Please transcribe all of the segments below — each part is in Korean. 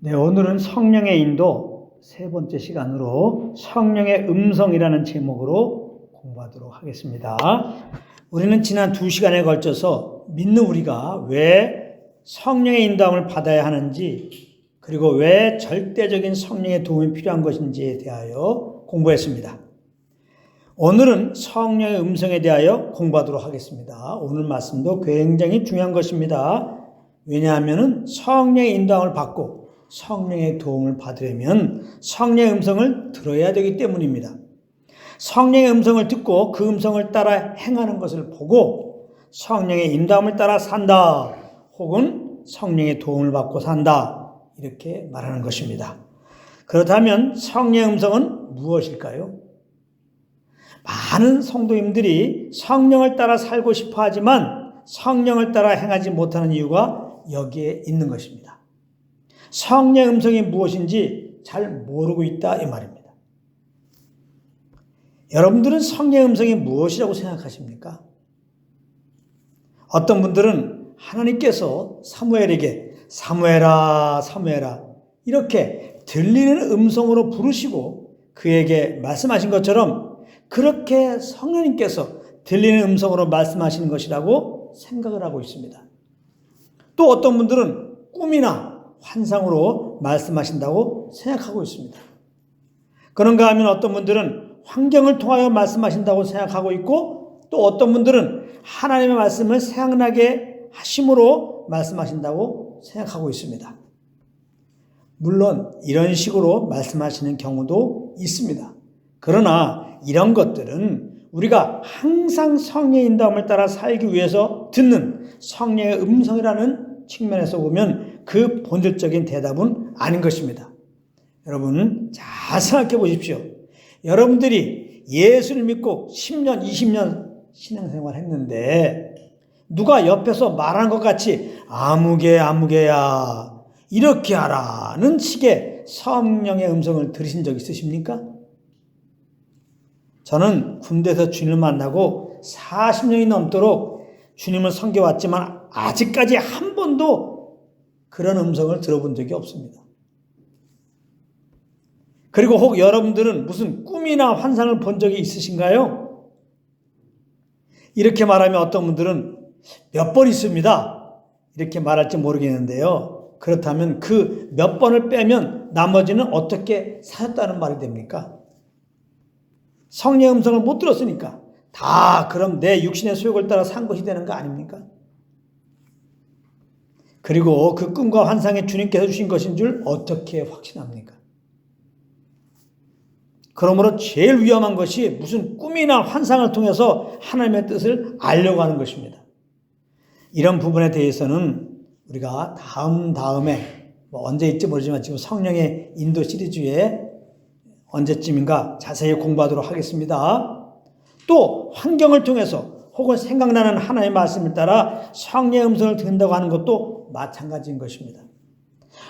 네, 오늘은 성령의 인도 세 번째 시간으로 성령의 음성이라는 제목으로 공부하도록 하겠습니다. 우리는 지난 두 시간에 걸쳐서 믿는 우리가 왜 성령의 인도함을 받아야 하는지 그리고 왜 절대적인 성령의 도움이 필요한 것인지에 대하여 공부했습니다. 오늘은 성령의 음성에 대하여 공부하도록 하겠습니다. 오늘 말씀도 굉장히 중요한 것입니다. 왜냐하면 성령의 인도함을 받고 성령의 도움을 받으려면 성령의 음성을 들어야 되기 때문입니다. 성령의 음성을 듣고 그 음성을 따라 행하는 것을 보고 성령의 인도함을 따라 산다. 혹은 성령의 도움을 받고 산다. 이렇게 말하는 것입니다. 그렇다면 성령의 음성은 무엇일까요? 많은 성도님들이 성령을 따라 살고 싶어 하지만 성령을 따라 행하지 못하는 이유가 여기에 있는 것입니다. 성령의 음성이 무엇인지 잘 모르고 있다 이 말입니다. 여러분들은 성령의 음성이 무엇이라고 생각하십니까? 어떤 분들은 하나님께서 사무엘에게 사무엘아 사무엘아 이렇게 들리는 음성으로 부르시고 그에게 말씀하신 것처럼 그렇게 성령님께서 들리는 음성으로 말씀하시는 것이라고 생각을 하고 있습니다. 또 어떤 분들은 꿈이나 환상으로 말씀하신다고 생각하고 있습니다. 그런가 하면 어떤 분들은 환경을 통하여 말씀하신다고 생각하고 있고 또 어떤 분들은 하나님의 말씀을 생각나게 하심으로 말씀하신다고 생각하고 있습니다. 물론 이런 식으로 말씀하시는 경우도 있습니다. 그러나 이런 것들은 우리가 항상 성령의 인도함을 따라 살기 위해서 듣는 성령의 음성이라는 측면에서 보면 그 본질적인 대답은 아닌 것입니다. 여러분 잘 생각해 보십시오. 여러분들이 예수를 믿고 10년, 20년 신앙생활 했는데 누가 옆에서 말하는 것 같이 아무개 아무개야 이렇게 하라는 식의 성령의 음성을 들으신 적 있으십니까? 저는 군대에서 주님을 만나고 40년이 넘도록 주님을 섬겨왔지만 아직까지 한 번도 그런 음성을 들어본 적이 없습니다. 그리고 혹 여러분들은 무슨 꿈이나 환상을 본 적이 있으신가요? 이렇게 말하면 어떤 분들은 몇 번 있습니다. 이렇게 말할지 모르겠는데요. 그렇다면 그 몇 번을 빼면 나머지는 어떻게 사셨다는 말이 됩니까? 성령 음성을 못 들었으니까 다 그럼 내 육신의 소욕을 따라 산 것이 되는 거 아닙니까? 그리고 그 꿈과 환상에 주님께서 주신 것인 줄 어떻게 확신합니까? 그러므로 제일 위험한 것이 무슨 꿈이나 환상을 통해서 하나님의 뜻을 알려고 하는 것입니다. 이런 부분에 대해서는 우리가 다음 다음에 뭐 언제 있지 모르지만 지금 성령의 인도 시리즈에 언제쯤인가 자세히 공부하도록 하겠습니다. 또 환경을 통해서 혹은 생각나는 하나님의 말씀을 따라 성령의 음성을 듣는다고 하는 것도 마찬가지인 것입니다.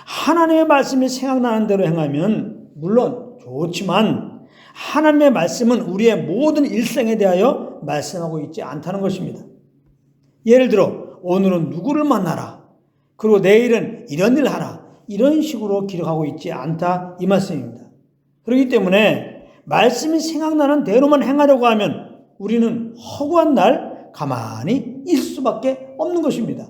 하나님의 말씀이 생각나는 대로 행하면 물론 좋지만 하나님의 말씀은 우리의 모든 일생에 대하여 말씀하고 있지 않다는 것입니다. 예를 들어 오늘은 누구를 만나라. 그리고 내일은 이런 일 하라. 이런 식으로 기록하고 있지 않다 이 말씀입니다. 그렇기 때문에 말씀이 생각나는 대로만 행하려고 하면 우리는 허구한 날 가만히 있을 수밖에 없는 것입니다.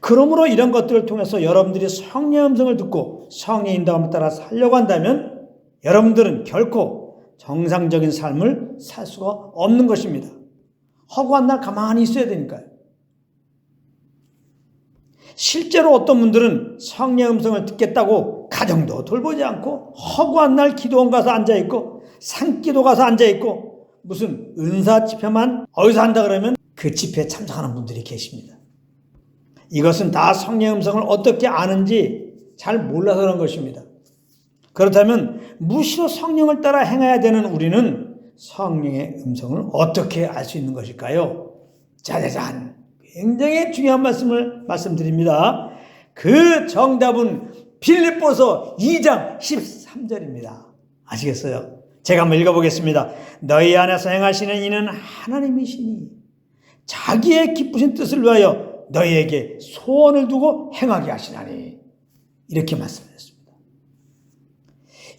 그러므로 이런 것들을 통해서 여러분들이 성령 음성을 듣고 성령 인도함을 따라 살려고 한다면 여러분들은 결코 정상적인 삶을 살 수가 없는 것입니다. 허구한 날 가만히 있어야 되니까요. 실제로 어떤 분들은 성령 음성을 듣겠다고 가정도 돌보지 않고 허구한 날 기도원 가서 앉아 있고 산기도 가서 앉아 있고 무슨 은사 집회만 어디서 한다 그러면 그 집회에 참석하는 분들이 계십니다. 이것은 다 성령 음성을 어떻게 아는지 잘 몰라서 그런 것입니다. 그렇다면 무시로 성령을 따라 행해야 되는 우리는 성령의 음성을 어떻게 알 수 있는 것일까요? 짜자잔! 굉장히 중요한 말씀을 말씀드립니다. 그 정답은 빌립보서 2장 13절입니다. 아시겠어요? 제가 한번 읽어보겠습니다. 너희 안에서 행하시는 이는 하나님이시니 자기의 기쁘신 뜻을 위하여 너희에게 소원을 두고 행하게 하시나니 이렇게 말씀하셨습니다.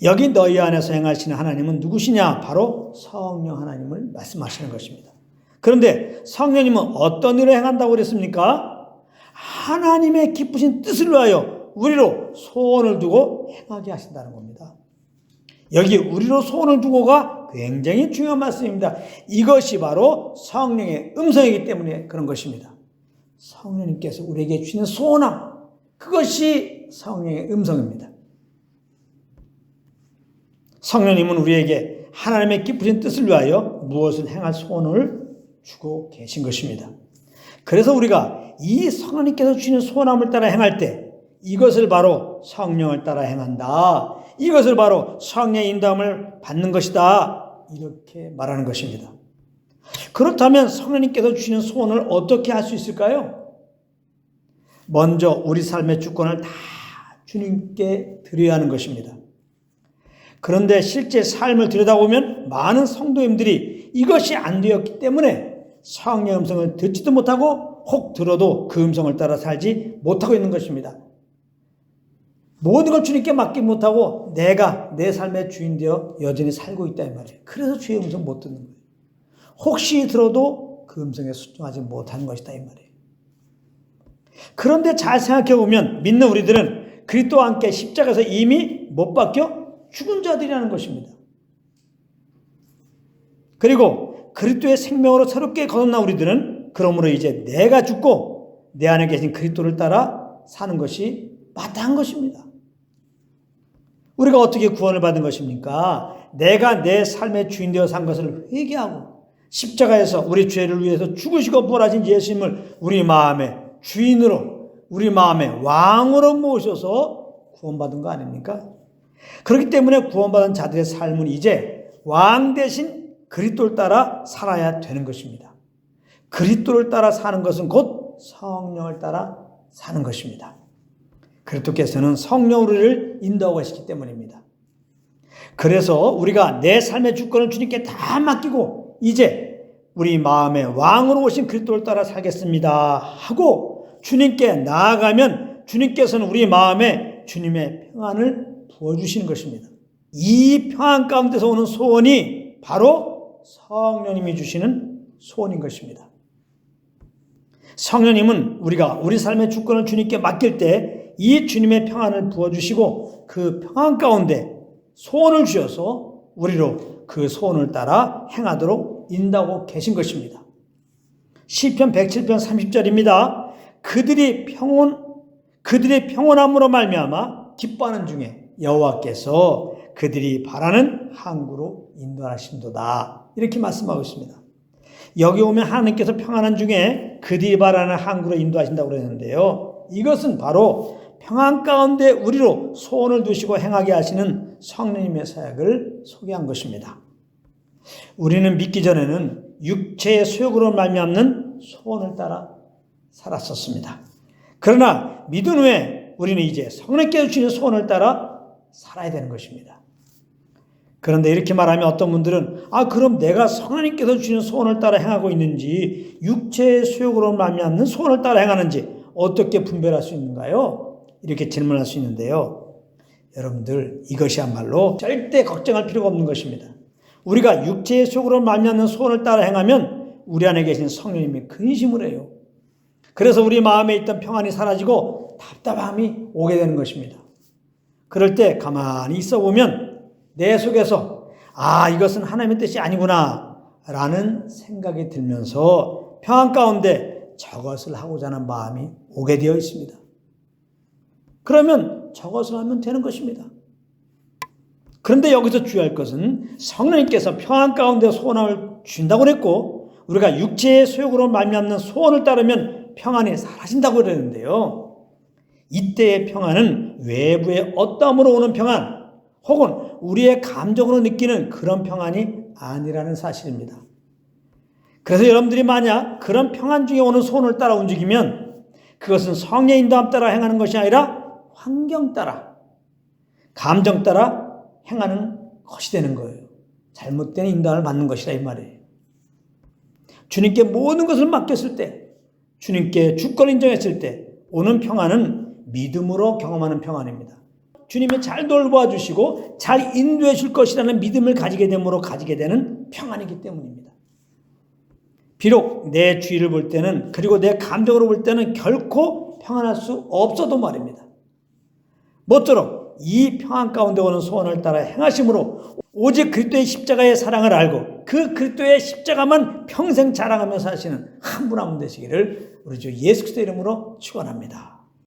여기 너희 안에서 행하시는 하나님은 누구시냐? 바로 성령 하나님을 말씀하시는 것입니다. 그런데 성령님은 어떤 일을 행한다고 그랬습니까? 하나님의 기쁘신 뜻을 위하여 우리로 소원을 두고 행하게 하신다는 겁니다. 여기 우리로 소원을 두고가 굉장히 중요한 말씀입니다. 이것이 바로 성령의 음성이기 때문에 그런 것입니다. 성령님께서 우리에게 주시는 소원함, 그것이 성령의 음성입니다. 성령님은 우리에게 하나님의 기쁘신 뜻을 위하여 무엇을 행할 소원을 주고 계신 것입니다. 그래서 우리가 이 성령님께서 주시는 소원함을 따라 행할 때 이것을 바로 성령을 따라 행한다. 이것을 바로 성령의 인도함을 받는 것이다. 이렇게 말하는 것입니다. 그렇다면 성령님께서 주시는 소원을 어떻게 할 수 있을까요? 먼저 우리 삶의 주권을 다 주님께 드려야 하는 것입니다. 그런데 실제 삶을 들여다보면 많은 성도님들이 이것이 안 되었기 때문에 성령 음성을 듣지도 못하고 혹 들어도 그 음성을 따라 살지 못하고 있는 것입니다. 모든 걸 주님께 맡기 못하고 내가 내 삶의 주인 되어 여전히 살고 있다 이 말이에요. 그래서 주의 음성 못 듣는 거예요. 혹시 들어도 그 음성에 순종하지 못하는 것이다 이 말이에요. 그런데 잘 생각해 보면 믿는 우리들은 그리스도와 함께 십자가에서 이미 못 박혀 죽은 자들이라는 것입니다. 그리고 그리스도의 생명으로 새롭게 거듭난 우리들은 그러므로 이제 내가 죽고 내 안에 계신 그리스도를 따라 사는 것이 마땅한 것입니다. 우리가 어떻게 구원을 받은 것입니까? 내가 내 삶의 주인 되어 산 것을 회개하고 십자가에서 우리 죄를 위해서 죽으시고 부활하신 예수님을 우리 마음의 주인으로 우리 마음의 왕으로 모셔서 구원받은 거 아닙니까? 그렇기 때문에 구원받은 자들의 삶은 이제 왕 대신 그리스도를 따라 살아야 되는 것입니다. 그리스도를 따라 사는 것은 곧 성령을 따라 사는 것입니다. 그리스도께서는 성령 우리를 인도하고 계시기 때문입니다. 그래서 우리가 내 삶의 주권을 주님께 다 맡기고 이제 우리 마음의 왕으로 오신 그리스도를 따라 살겠습니다 하고 주님께 나아가면 주님께서는 우리 마음에 주님의 평안을 부어 주시는 것입니다. 이 평안 가운데서 오는 소원이 바로 성령님이 주시는 소원인 것입니다. 성령님은 우리가 우리 삶의 주권을 주님께 맡길 때 이 주님의 평안을 부어주시고 그 평안 가운데 소원을 주셔서 우리로 그 소원을 따라 행하도록 인도하고 계신 것입니다. 시편 107편 30절입니다. 그들이 평온 그들의 평온함으로 말미암아 기뻐하는 중에 여호와께서 그들이 바라는 항구로 인도하신도다. 이렇게 말씀하고 있습니다. 여기 오면 하나님께서 평안한 중에 그들이 바라는 항구로 인도하신다고 그러는데요. 이것은 바로 평안 가운데 우리로 소원을 두시고 행하게 하시는 성령님의 사역을 소개한 것입니다. 우리는 믿기 전에는 육체의 소욕으로 말미암는 소원을 따라 살았었습니다. 그러나 믿은 후에 우리는 이제 성령께서 주시는 소원을 따라 살아야 되는 것입니다. 그런데 이렇게 말하면 어떤 분들은 아 그럼 내가 성령님께서 주시는 소원을 따라 행하고 있는지 육체의 수욕으로 말미암는 소원을 따라 행하는지 어떻게 분별할 수 있는가요? 이렇게 질문할 수 있는데요. 여러분들 이것이야말로 절대 걱정할 필요가 없는 것입니다. 우리가 육체의 속으로 말미암는 소원을 따라 행하면 우리 안에 계신 성령님이 근심을 해요. 그래서 우리 마음에 있던 평안이 사라지고 답답함이 오게 되는 것입니다. 그럴 때 가만히 있어 보면 내 속에서 아 이것은 하나님의 뜻이 아니구나 라는 생각이 들면서 평안 가운데 저것을 하고자 하는 마음이 오게 되어 있습니다. 그러면 저것을 하면 되는 것입니다. 그런데 여기서 주의할 것은 성령님께서 평안 가운데 소원을 준다고 그랬고 우리가 육체의 소욕으로 말미암는 소원을 따르면 평안이 사라진다고 그랬는데요. 이때의 평안은 외부의 어떠함으로 오는 평안 혹은 우리의 감정으로 느끼는 그런 평안이 아니라는 사실입니다. 그래서 여러분들이 만약 그런 평안 중에 오는 소원을 따라 움직이면 그것은 성령 인도함 따라 행하는 것이 아니라 환경 따라, 감정 따라 행하는 것이 되는 거예요. 잘못된 인도를 받는 것이다 이 말이에요. 주님께 모든 것을 맡겼을 때, 주님께 주권 인정했을 때 오는 평안은 믿음으로 경험하는 평안입니다. 주님이 잘 돌보아 주시고 잘 인도해 줄 것이라는 믿음을 가지게 됨으로 가지게 되는 평안이기 때문입니다. 비록 내 주위를 볼 때는 그리고 내 감정으로 볼 때는 결코 평안할 수 없어도 말입니다. 모쪼록 이 평안 가운데 오는 소원을 따라 행하심으로 오직 그리스도의 십자가의 사랑을 알고 그 그리스도의 십자가만 평생 자랑하며 사시는 한 분 한 분 되시기를 우리 주 예수 그리스도 이름으로 축원합니다.